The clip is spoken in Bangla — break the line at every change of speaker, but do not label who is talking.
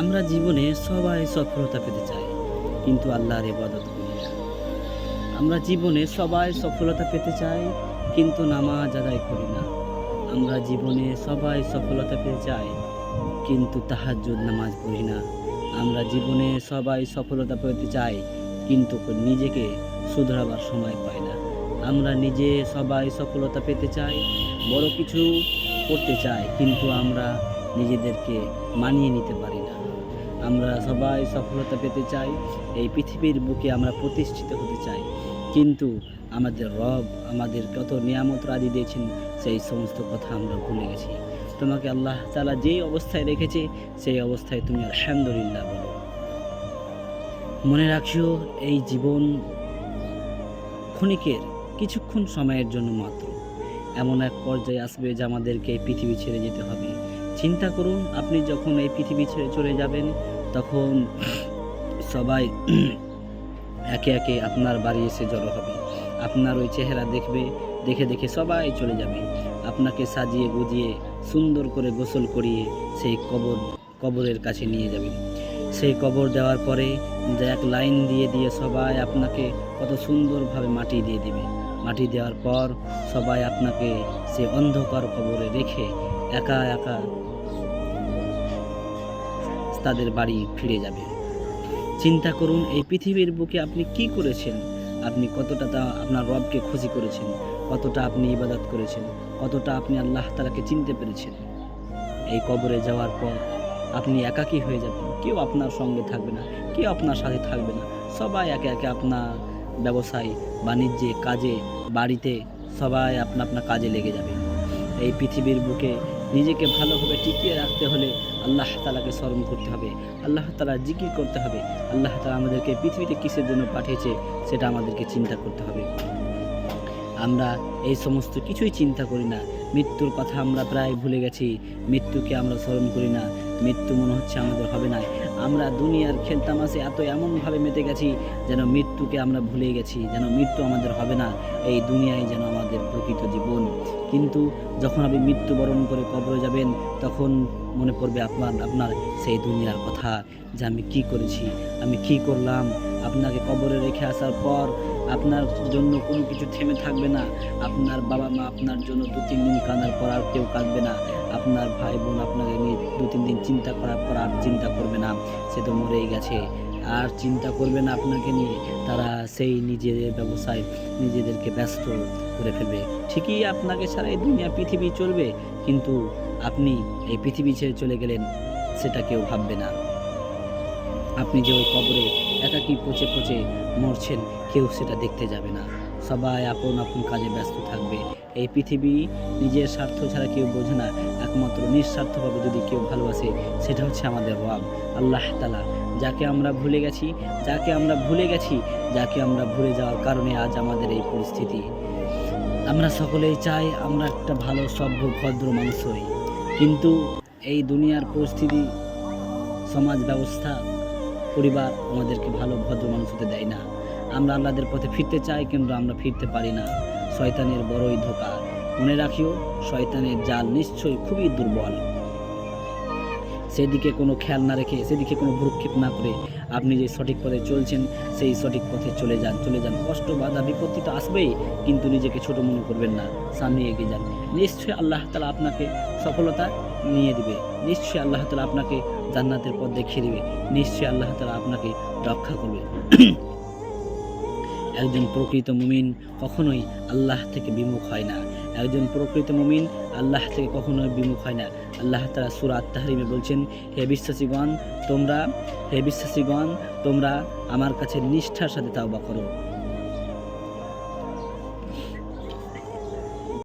আমরা জীবনে সবাই সফলতা পেতে চাই, কিন্তু আল্লাহর ইবাদত করি না। আমরা জীবনে সবাই সফলতা পেতে চাই, কিন্তু নামাজ আদায় করি না। আমরা জীবনে সবাই সফলতা পেতে চাই, কিন্তু তাহাজ্জুদ নামাজ পড়ি না। আমরা জীবনে সবাই সফলতা পেতে চাই, কিন্তু নিজেকে শুধরাবার সময় পাই না। আমরা নিজে সবাই সফলতা পেতে চাই, বড় কিছু করতে চাই, কিন্তু আমরা নিজেদেরকে মানিয়ে নিতে পারি না। আমরা সবাই সফলতা পেতে চাই, এই পৃথিবীর বুকে আমরা প্রতিষ্ঠিত হতে চাই। কিন্তু আমাদের রব আমাদের কত নিয়ামত রাজি দিয়েছেন, সেই সমস্ত কথা আমরা ভুলে গেছি। তোমাকে আল্লাহ তালা যেই অবস্থায় রেখেছে, সেই অবস্থায় তুমি আলহামদুলিল্লাহ বলো। মনে রাখিও, এই জীবন ক্ষণিকের কিছুক্ষণ সময়ের জন্য মাত্র। এমন এক পর্যায়ে আসবে যে আমাদেরকে এই পৃথিবী ছেড়ে যেতে হবে। চিন্তা করুন, আপনি যখন এই পৃথিবী ছেড়ে চলে যাবেন, তখন সবাই একে একে আপনার বাড়ি এসে জড়ো হবে। আপনার ওই চেহারা দেখবে, দেখে দেখে সবাই চলে যাবে। আপনাকে সাজিয়ে গুজিয়ে, সুন্দর করে গোসল করিয়ে সেই কবর, কবরের কাছে নিয়ে যাবে। সেই কবর দেওয়ার পরে এক লাইন দিয়ে দিয়ে সবাই আপনাকে কত সুন্দরভাবে মাটি দিয়ে দেবে। মাটি দেওয়ার পর সবাই আপনাকে সে অন্ধকার কবরে রেখে একা একা তাদের বাড়ি ফিরে যাবে। চিন্তা করুন, এই পৃথিবীর বুকে আপনি কি করেছেন? আপনি কতটা তা আপনার রবকে খুশি করেছেন? কতটা আপনি ইবাদত করেছেন? কতটা আপনি আল্লাহ তালাকে চিনতে পেরেছেন? এই কবরে যাওয়ার পর আপনি একাকী হয়ে যাবেন। কেউ আপনার সঙ্গে থাকবে না, কেউ আপনার সাথে থাকবে না। সবাই একে একে আপনার ব্যবসায়, বাণিজ্যে, কাজে, বাড়িতে সবাই আপনা আপনার কাজে লেগে যাবে। এই পৃথিবীর বুকে নিজেকে ভালোভাবে টিকিয়ে রাখতে হলে আল্লাহ তালাকে স্মরণ করতে হবে। আল্লাহ তালা জিকির করতে হবে। আল্লাহ তালা আমাদেরকে পৃথিবীতে কিসের জন্য পাঠিয়েছে সেটা আমাদেরকে চিন্তা করতে হবে। আমরা এই সমস্ত কিছুই চিন্তা করি না। মৃত্যুর কথা আমরা প্রায় ভুলে গেছি। মৃত্যুকে আমরা স্মরণ করি না। মৃত্যু মনে হচ্ছে আমাদের হবে না আমরা দুনিয়ার খেলতামাশে এত এমনভাবে মেতে গেছি যেন মৃত্যুকে আমরা ভুলে গেছি, যেন মৃত্যু আমাদের হবে না। এই দুনিয়ায় যেন আমাদের প্রকৃত জীবন। কিন্তু যখন আপনি মৃত্যুবরণ করে কবরে যাবেন, তখন মনে পড়বে আপনার আপনার সেই দুনিয়ার কথা যে আমি কি করেছি, আমি কি করলাম? আপনাকে কবরে রেখে আসার পর আপনার জন্য কোনো কিছু থেমে থাকবে না। আপনার বাবা মা আপনার জন্য দু তিন দিন কাঁদার পর আর কেউ কাঁদবে না। আপনার ভাই বোন আপনাকে নিয়ে দু তিন দিন চিন্তা করার পর আর চিন্তা করবে না। সে তো মরেই গেছে। আর চিন্তা করবে না আপনাকে নিয়ে। তারা সেই নিজেদের ব্যবসায় নিজেদেরকে ব্যস্ত করে ফেলবে। ঠিকই আপনাকে ছাড়া এই দুনিয়া পৃথিবী চলবে, কিন্তু আপনি এই পৃথিবী ছেড়ে চলে গেলেন, সেটা কেউ ভাববে না। আপনি যে ওই কবরে একাকি পচে পচে মরছেন, কেউ সেটা দেখতে যাবে না। সবাই আপন আপন কাজে ব্যস্ত থাকবে। এই পৃথিবী নিজের স্বার্থ ছাড়া কেউ বোঝে না। একমাত্র নিঃস্বার্থভাবে যদি কেউ ভালোবাসে, সেটা হচ্ছে আমাদের রব, আল্লাহ তালা যাকে আমরা ভুলে গেছি, যাকে আমরা ভুলে গেছি, যাকে আমরা ভুলে যাওয়ার কারণে আজ আমাদের এই পরিস্থিতি। আমরা সকলেই চাই আমরা একটা ভালো, সভ্য, ভদ্র মানুষ হই। কিন্তু এই দুনিয়ার পরিস্থিতি, সমাজ ব্যবস্থা পরিবার আমাদেরকে ভালো ভদ্র মানুষ হতে দেয় না। আমরা আল্লাহদের পথে ফিরতে চাই কিন্তু আমরা ফিরতে পারি না। শয়তানের বড়ই ধোকা। মনে রাখিও, শয়তানের জাল নিশ্চয়ই খুবই দুর্বল। সেদিকে কোনো খেয়াল না রেখে, সেদিকে কোনো ভ্রুক্ষেপ না করে আপনি যে সঠিক পথে চলছেন, সেই সঠিক পথে চলে যান। চলে যান। কষ্ট, বাধা, বিপত্তি তো আসবেই, কিন্তু নিজেকে ছোট মনে করবেন না। সামনে এগিয়ে যান। নিশ্চয়ই আল্লাহ তালা আপনাকে সফলতা নিয়ে দিবে। নিশ্চয়ই আল্লাহ তালা আপনাকে জান্নাতের পথ দেখিয়ে দিবে। নিশ্চয়ই আল্লাহ তালা আপনাকে রক্ষা করবে। একজন প্রকৃত মুমিন কখনোই আল্লাহ থেকে বিমুখ হয় না। একজন প্রকৃত মুমিন আল্লাহ থেকে কখনোই বিমুখ হয় না। আল্লাহ তালা সুরা আত্মাহারিমে বলছেন, হে বিশ্বাসীগণ, তোমরা, হে বিশ্বাসীগণ, তোমরা আমার কাছে নিষ্ঠার সাথে তাওবা করো।